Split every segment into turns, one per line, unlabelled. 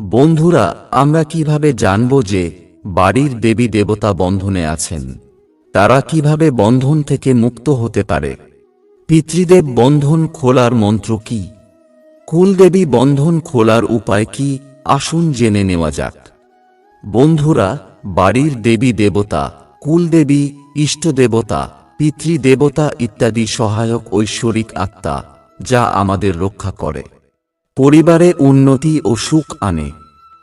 বন্ধুরা, আমরা কীভাবে জানব যে বাড়ির দেবী দেবতা বন্ধনে আছেন? তারা কীভাবে বন্ধন থেকে মুক্ত হতে পারে? পিতৃদেব বন্ধন খোলার মন্ত্র কি? কুলদেবী বন্ধন খোলার উপায় কি? আসুন জেনে নেওয়া যাক। বন্ধুরা, বাড়ির দেবী দেবতা, কুলদেবী ইষ্টদেবতা পিতৃদেবতা ইত্যাদি সহায়ক ঐশ্বরিক আত্মা, যা আমাদের রক্ষা করে। পরিবারে উন্নতি ও সুখ আনে।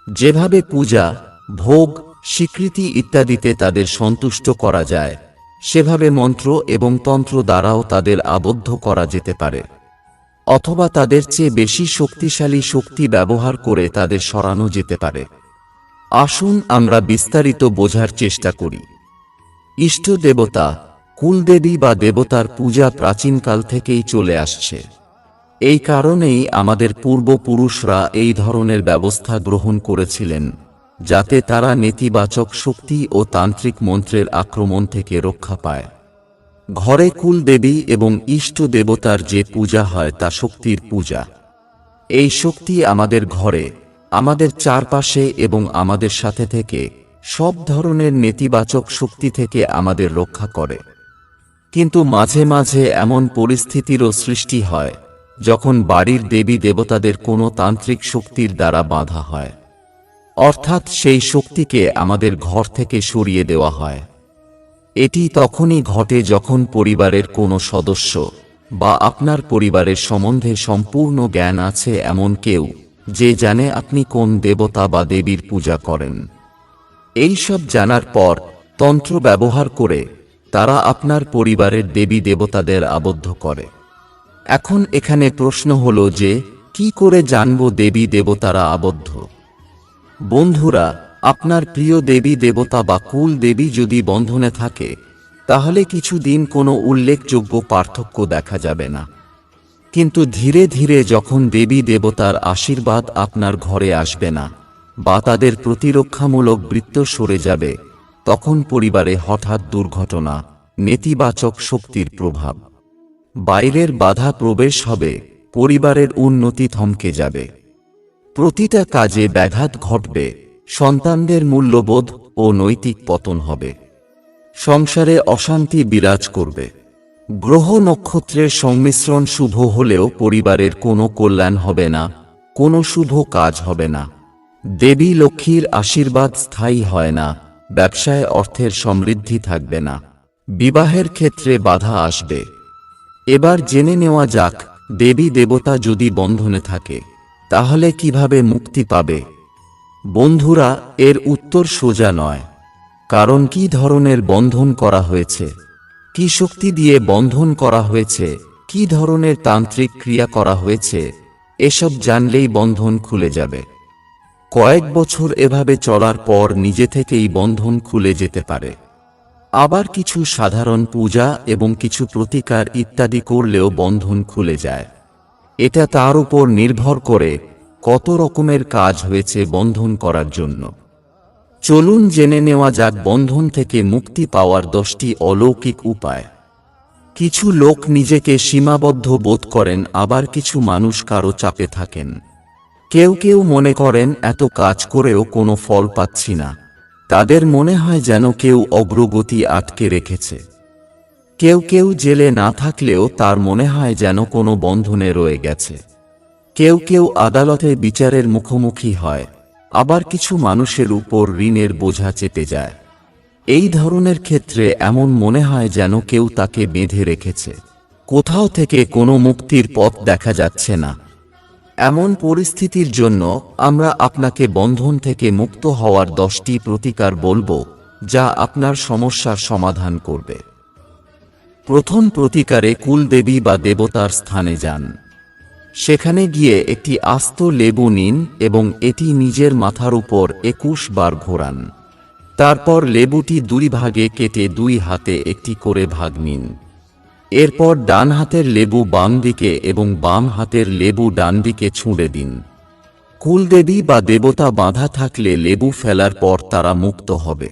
যেভাবে পূজা, ভোগ, স্বীকৃতি ইত্যাদিতে তাদের সন্তুষ্ট করা যায়, সেভাবে মন্ত্র এবং তন্ত্র দ্বারাও তাদের আবদ্ধ করা যেতে পারে। অথবা তাদের চেয়ে বেশি শক্তিশালী শক্তি ব্যবহার করে তাদের সরানো যেতে পারে। আসুন আমরা বিস্তারিত বোঝার চেষ্টা করি। ইষ্ট দেবতা, কুলদেবী বা দেবতার পূজা প্রাচীনকাল থেকেই চলে আসছে। এই কারণেই আমাদের পূর্বপুরুষরা এই ধরনের ব্যবস্থা গ্রহণ করেছিলেন, যাতে তারা নেতিবাচক শক্তি ও তান্ত্রিক মন্ত্রের আক্রমণ থেকে রক্ষা পায়। ঘরে কুলদেবী এবং ইষ্ট দেবতার যে পূজা হয় তা শক্তির পূজা। এই শক্তি আমাদের ঘরে, আমাদের চারপাশে এবং আমাদের সাথে থেকে সব ধরনের নেতিবাচক শক্তি থেকে আমাদের রক্ষা করে। কিন্তু মাঝে মাঝে এমন পরিস্থিতিরও সৃষ্টি হয় যখন বাড়ির দেবী দেবতাদের কোনো তান্ত্রিক শক্তির দ্বারা বাধা হয়। অর্থাৎ সেই শক্তিকে আমাদের ঘর থেকে সরিয়ে দেওয়া হয়। এটি তখনই ঘটে যখন পরিবারের কোনো সদস্য বা আপনার পরিবারের সম্বন্ধে সম্পূর্ণ জ্ঞান আছে এমন কেউ যে জানে আপনি কোন দেবতা বা দেবীর পূজা করেন। এই সব জানার পর তন্ত্র ব্যবহার করে তারা আপনার পরিবারের দেবী দেবতাদের আবদ্ধ করে। এখন এখানে প্রশ্ন হল যে, কি করে জানব দেবী দেবতারা আবদ্ধ? বন্ধুরা, আপনার প্রিয় দেবী দেবতা বা কুল দেবী যদি বন্ধনে থাকে, তাহলে কিছুদিন কোনো উল্লেখযোগ্য পার্থক্য দেখা যাবে না। কিন্তু ধীরে ধীরে যখন দেবী দেবতার আশীর্বাদ আপনার ঘরে আসবে না, বা তাদের প্রতিরক্ষামূলক বৃত্ত সরে যাবে, তখন পরিবারে হঠাৎ দুর্ঘটনা, নেতিবাচক শক্তির প্রভাব। বাইরের বাধা প্রবেশ হবে, পরিবারের উন্নতি থমকে যাবে। প্রতিটা কাজে ব্যাঘাত ঘটবে, সন্তানদের মূল্যবোধ ও নৈতিক পতন হবে। সংসারে অশান্তি বিরাজ করবে। গ্রহ নক্ষত্রের সংমিশ্রণ শুভ হলেও পরিবারের কোনো কল্যাণ হবে না, কোনো শুভ কাজ হবে না। দেবী লক্ষ্মীর আশীর্বাদ স্থায়ী হয় না, ব্যবসায় অর্থের সমৃদ্ধি থাকবে না। বিবাহের ক্ষেত্রে বাধা আসবে। এবার জেনে নেওয়া যাক, দেবী দেবতা যদি বন্ধনে থাকে, তাহলে কীভাবে মুক্তি পাবে? বন্ধুরা, এর উত্তর সোজা নয়। কারণ কি ধরনের বন্ধন করা হয়েছে? কি শক্তি দিয়ে বন্ধন করা হয়েছে? কি ধরনের তান্ত্রিক ক্রিয়া করা হয়েছে? এসব জানলেই বন্ধন খুলে যাবে। কয়েক বছর এভাবে চলার পর নিজে থেকেই বন্ধন খুলে যেতে পারে। আবার কিছু সাধারণ পূজা এবং কিছু প্রতিকার ইত্যাদি করলেও বন্ধন খুলে যায়। এটা তার উপর নির্ভর করে কত রকমের কাজ হয়েছে বন্ধন করার জন্য। চলুন জেনে নেওয়া যাক বন্ধন থেকে মুক্তি পাওয়ার দশটি অলৌকিক উপায়। কিছু লোক নিজেকে সীমাবদ্ধ বোধ করেন, আবার কিছু মানুষ কারও চাপে থাকেন। কেউ কেউ মনে করেন, এত কাজ করেও কোনো ফল পাচ্ছি না। তাদের মনে হয় যেন কেউ অগ্রগতি আটকে রেখেছে। কেউ কেউ জেলে না থাকলেও তার মনে হয় যেন কোনো বন্ধনে রয়ে গেছে। কেউ কেউ আদালতে বিচারের মুখোমুখি হয়, আবার কিছু মানুষের উপর ঋণের বোঝা চেপে যায়। এই ধরনের ক্ষেত্রে এমন মনে হয় যেন কেউ তাকে বেঁধে রেখেছে। কোথাও থেকে কোনো মুক্তির পথ দেখা যাচ্ছে না। এমন পরিস্থিতির জন্য আমরা আপনাকে বন্ধন থেকে মুক্ত হওয়ার দশটি প্রতিকার বলব, যা আপনার সমস্যার সমাধান করবে। প্রথম প্রতিকারে কুলদেবী বা দেবতার স্থানে যান। সেখানে গিয়ে একটি আস্ত লেবু নিন এবং এটি নিজের মাথার উপর একুশ বার ঘোরান। তারপর লেবুটি দুই ভাগে কেটে দুই হাতে একটি করে ভাগ নিন। এরপর ডান হাতের লেবু বাম দিকে এবং বাম হাতের লেবু ডান দিকে ছুঁড়ে দিন। কুলদেবী বা দেবতা বাঁধা থাকলে লেবু ফেলার পর তারা মুক্ত হবে।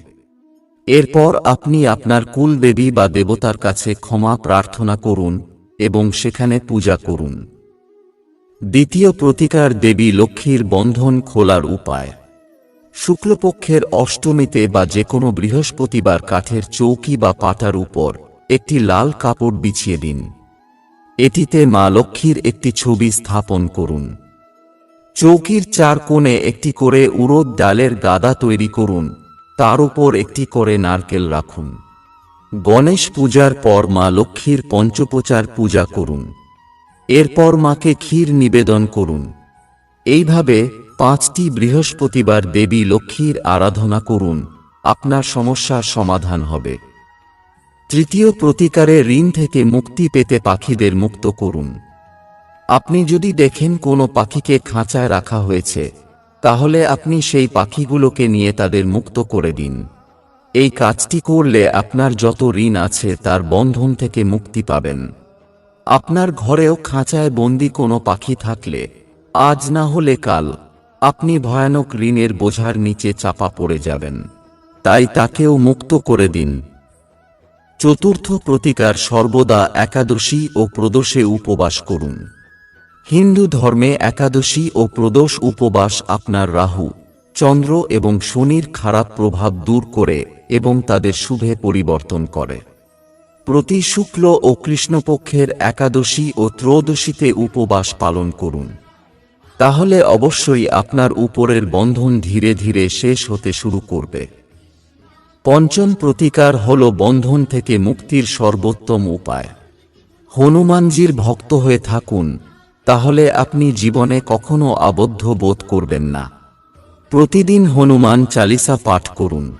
এরপর আপনি আপনার কুলদেবী বা দেবতার কাছে ক্ষমা প্রার্থনা করুন এবং সেখানে পূজা করুন। দ্বিতীয় প্রতিকার দেবী লক্ষ্মীর বন্ধন খোলার উপায়। শুক্লপক্ষের অষ্টমীতে বা যে কোনো বৃহস্পতিবার কাঠের চৌকি বা পাটার উপর একটি লাল কাপড় বিছিয়ে দিন। এটিতে মা লক্ষ্মীর একটি ছবি স্থাপন করুন। চৌকির চার কোণে একটি করে উড়দ ডালের গাদা তৈরি করুন। তার উপর একটি করে নারকেল রাখুন। গণেশ পূজার পর মা লক্ষ্মীর পঞ্চপ্রচার পূজা করুন। এরপর মাকে ক্ষীর নিবেদন করুন। এইভাবে পাঁচটি বৃহস্পতিবার দেবী লক্ষ্মীর আরাধনা করুন। আপনার সমস্যার সমাধান হবে। তৃতীয় প্রতিকারে ঋণ থেকে মুক্তি পেতে পাখিদের মুক্ত করুন। আপনি যদি দেখেন কোনো পাখিকে খাঁচায় রাখা হয়েছে, তাহলে আপনি সেই পাখিগুলোকে নিয়ে তাদের মুক্ত করে দিন। এই কাজটি করলে আপনার যত ঋণ আছে তার বন্ধন থেকে মুক্তি পাবেন। আপনার ঘরেও খাঁচায় বন্দি কোনো পাখি থাকলে, আজ না হলে কাল আপনি ভয়ানক ঋণের বোঝার নিচে চাপা পড়ে যাবেন। তাই তাকেও মুক্ত করে দিন। চতুর্থ প্রতিকার সর্বদা একাদশী ও প্রদোষে উপবাস করুন। হিন্দু ধর্মে একাদশী ও প্রদোষ উপবাস আপনার রাহু, চন্দ্র এবং শনির খারাপ প্রভাব দূর করে এবং তাদের শুভে পরিবর্তন করে। প্রতি শুক্ল ও কৃষ্ণপক্ষের একাদশী ও ত্রয়োদশীতে উপবাস পালন করুন। তাহলে অবশ্যই আপনার উপরের বন্ধন ধীরে ধীরে শেষ হতে শুরু করবে। পঞ্চম প্রতিকার হল বন্ধন থেকে মুক্তির সর্বোত্তম উপায়। হনুমানজির ভক্ত হয়ে থাকুন, তাহলে আপনি জীবনে কখনো আবদ্ধ বোধ করবেন না। প্রতিদিন হনুমান চালিসা পাঠ করুন।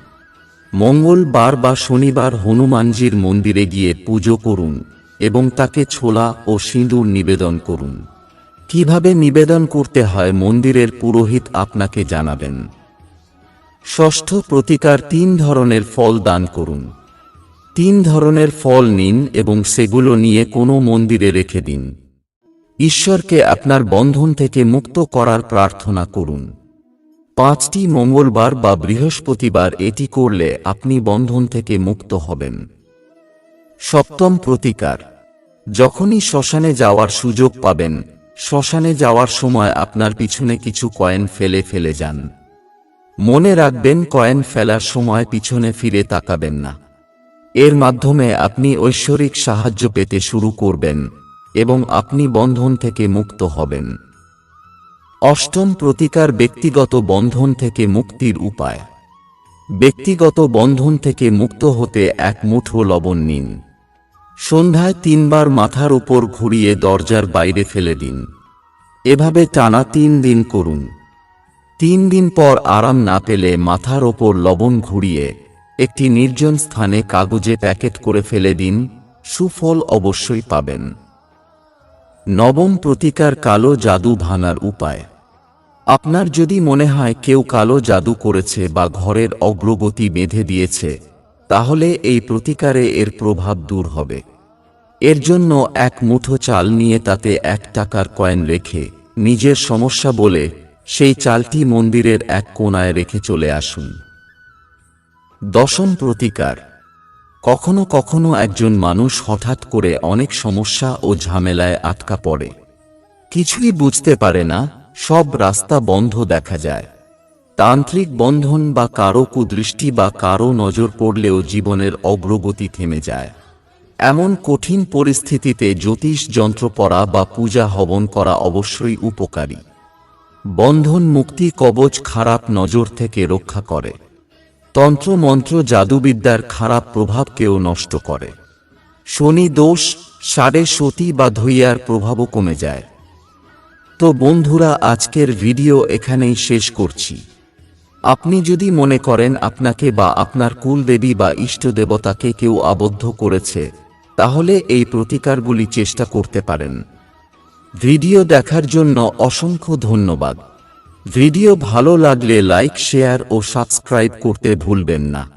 মঙ্গলবার বা শনিবার হনুমানজির মন্দিরে গিয়ে পুজো করুন এবং তাকে ছোলা ও সিঁদুর নিবেদন করুন। কীভাবে নিবেদন করতে হয় মন্দিরের পুরোহিত আপনাকে জানাবেন। ষষ্ঠ প্রতিকার তিন ধরনের ফল দান করুন। তিন ধরনের ফল নিন এবং সেগুলো নিয়ে কোনো মন্দিরে রেখে দিন। ঈশ্বরকে আপনার বন্ধন থেকে মুক্ত করার প্রার্থনা করুন। পাঁচটি মঙ্গলবার বা বৃহস্পতিবার এটি করলে আপনি বন্ধন থেকে মুক্ত হবেন। সপ্তম প্রতিকার। যখনই শ্মশানে যাওয়ার সুযোগ পাবেন, শ্মশানে যাওয়ার সময় আপনার পিছনে কিছু কয়েন ফেলে ফেলে যান। মনে রাখবেন কয়েন ফেলার সময় পিছনে ফিরে তাকাবেন না। এর মাধ্যমে আপনি ঐশ্বরিক সাহায্য পেতে শুরু করবেন এবং আপনি বন্ধন থেকে মুক্ত হবেন। অষ্টম প্রতিকার ব্যক্তিগত বন্ধন থেকে মুক্তির উপায়। ব্যক্তিগত বন্ধন থেকে মুক্ত হতে এক মুঠো লবণ নিন। সন্ধ্যায় তিনবার মাথার উপর ঘুরিয়ে দরজার বাইরে ফেলে দিন। এভাবে টানা তিন দিন করুন। তিন দিন পর আরাম না পেলে মাথার ওপর লবণ ঘুরিয়ে একটি নির্জন স্থানে কাগজে প্যাকেট করে ফেলে দিন, সুফল অবশ্যই পাবেন। নবম প্রতিকার কালো জাদু ভাঙার উপায়। আপনার যদি মনে হয় কেউ কালো জাদু করেছে বা ঘরের অগ্রগতি বেঁধে দিয়েছে, তাহলে এই প্রতিকারে এর প্রভাব দূর হবে। এর জন্য এক মুঠো চাল নিয়ে তাতে এক টাকার কয়েন রেখে নিজের সমস্যা বলে সেই চালটি মন্দিরের এক কোণায় রেখে চলে আসুন। দশম প্রতিকার। কখনো কখনো একজন মানুষ হঠাৎ করে অনেক সমস্যা ও ঝামেলায় আটকা পড়ে। কিছুই বুঝতে পারে না, সব রাস্তা বন্ধ দেখা যায়। তান্ত্রিক বন্ধন বা কারও কুদৃষ্টি বা কারও নজর পড়লেও জীবনের অগ্রগতি থেমে যায়। এমন কঠিন পরিস্থিতিতে জ্যোতিষ যন্ত্র পড়া বা পূজা হবন করা অবশ্যই উপকারী। বন্ধন মুক্তি কবচ খারাপ নজর থেকে রক্ষা করে। তন্ত্র মন্ত্র জাদুবিদ্যার খারাপ প্রভাবকেও নষ্ট করে। শনি দোষ, সাড়ে সতী বা ধৈয়ার প্রভাবও কমে যায়। তো বন্ধুরা, আজকের ভিডিও এখানেই শেষ করছি। আপনি যদি মনে করেন আপনাকে বা আপনার কুলদেবী বা ইষ্ট দেবতাকে কেউ আবদ্ধ করেছে, তাহলে এই প্রতিকারগুলি চেষ্টা করতে পারেন। ভিডিও দেখার জন্য অসংখ্য ধন্যবাদ। ভিডিও ভালো লাগলে লাইক, শেয়ার ও সাবস্ক্রাইব করতে ভুলবেন না।